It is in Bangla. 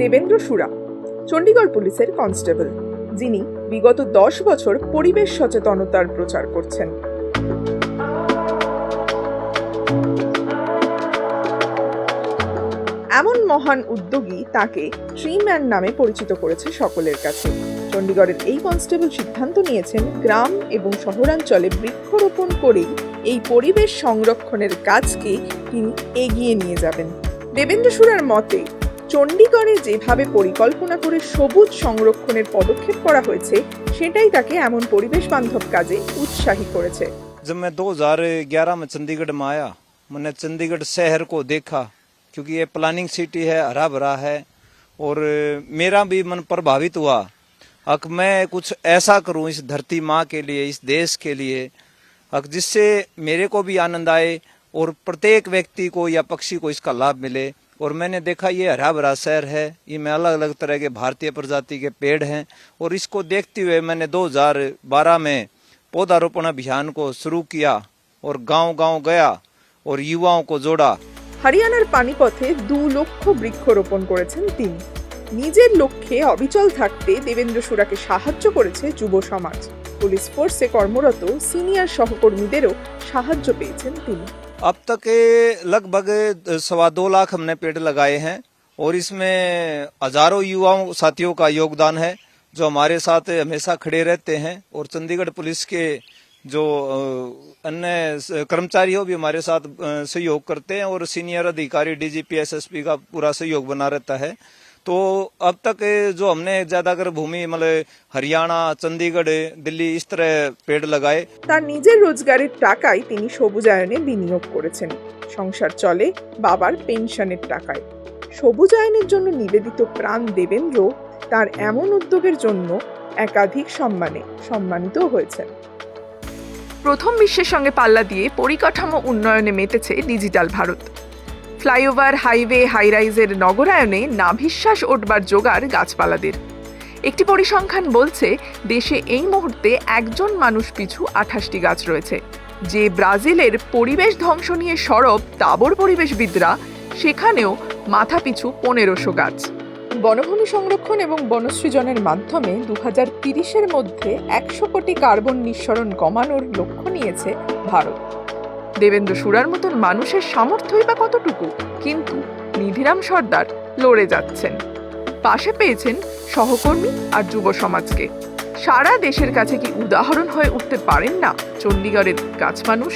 দেবেন্দ্র সুরা, চণ্ডীগড় পুলিশের কনস্টেবল, যিনি বিগত দশ বছর পরিবেশ সচেতনতার প্রচার করছেন। এমন মহান উদ্যোগী তাকে ট্রিম্যান নামে পরিচিত করেছে সকলের কাছে। চণ্ডীগড়ের এই কনস্টেবল সিদ্ধান্ত নিয়েছেন গ্রাম এবং শহরাঞ্চলে বৃক্ষরোপণ করেই এই পরিবেশ সংরক্ষণের কাজকে তিনি এগিয়ে নিয়ে যাবেন। দেবেন্দ্র সুরার মতে চণ্ডীগড়ে যেভাবে পরিকল্পনা করে সবুজ সংরক্ষণের পদক্ষেপ করা হয়েছে সেটাই তাকে এমন পরিবেশ বান্ধব কাজে উৎসাহী করেছে जब मैं 2011 में चंडीगढ़ में आया मैंने चंडीगढ़ शहर को देखा क्योंकि ये प्लानिंग सिटी है हरा भरा है और मेरा भी मन प्रभावित हुआ अक मैं कुछ ऐसा करूं इस धरती माँ के लिए इस देश के लिए अक जिससे मेरे को भी आनंद आए और प्रत्येक व्यक्ति को या पक्षी को इसका लाभ मिले और मैंने देखा ये हरा भरा शहर है ये में अलग अलग तरह के भारतीय प्रजाति के पेड़ हैं और इसको देखते हुए मैंने 2012 में पौधारोपण अभियान को शुरू किया और गांव गांव गया और युवाओं को जोड़ा হরিয়ানার পানিপথে দু লক্ষ বৃক্ষরোপণ করেছেন তিনি নিজের লক্ষ্যে অবিচল থাকতে দেবেন্দ্র সুরাকে সাহায্য করেছে যুব সমাজ পুলিশ ফোর্সে কর্মরত সিনিয়র সহকর্মীদেরও সাহায্য পেয়েছেন তিনি अब तक ये लगभग सवा दो लाख हमने पेड़ लगाए हैं और इसमें हजारों युवाओं साथियों का योगदान है जो हमारे साथ हमेशा खड़े रहते हैं और चंडीगढ़ पुलिस के जो अ, अन्य स- कर्मचारी हो भी हमारे साथ अ, सहयोग करते हैं और सीनियर अधिकारी डीजीपी एसएसपी का पूरा सहयोग बना रहता है तो अब तक ये जो हमने ज्यादातर भूमि मतलब हरियाणा चंडीगढ़ दिल्ली इस तरह पेड़ लगाए তার নিজের রোজগারের টাকায় তিনি সবুজায়নে বিনিয়োগ করেছেন সংসার চলে বাবার পেনশনের টাকায় সবুজায়নের জন্য নিবেদিত প্রাণ দেবেন্দ্র তার এমন উদ্যোগের জন্য একাধিক সম্মানে সম্মানিত হয়েছেন প্রথম বিশ্বের সঙ্গে পাল্লা দিয়ে পরিকাঠামো উন্নয়নে মেতেছে ডিজিটাল ভারত ফ্লাইওভার, হাইওয়ে, হাইরাইজের নগরায়নে নাভিশ্বাস ওঠবার জোগাড় গাছপালাদের। একটি পরিসংখ্যান বলছে, দেশে এই মুহূর্তে একজন মানুষ পিছু আঠাশটি গাছ রয়েছে। যে ব্রাজিলের পরিবেশ ধ্বংস নিয়ে সরব তাবর পরিবেশবিদরা, সেখানেও মাথাপিছু পনেরোশো গাছ। বনভূমি সংরক্ষণ এবং বনসৃজনের মাধ্যমে দু হাজার তিরিশের মধ্যে একশো কোটি কার্বন নিঃসরণ কমানোর লক্ষ্য নিয়েছে ভারত। দেবেন্দ্র সুরার মতন মানুষের সামর্থ্যই বা কতটুকু? কিন্তু নিধিরাম সর্দার লড়ে যাচ্ছেন। পাশে পেয়েছেন সহকর্মী আর যুব সমাজকে। সারা দেশের কাছে কি উদাহরণ হয়ে উঠতে পারেন না চণ্ডীগড়ের গাছ মানুষ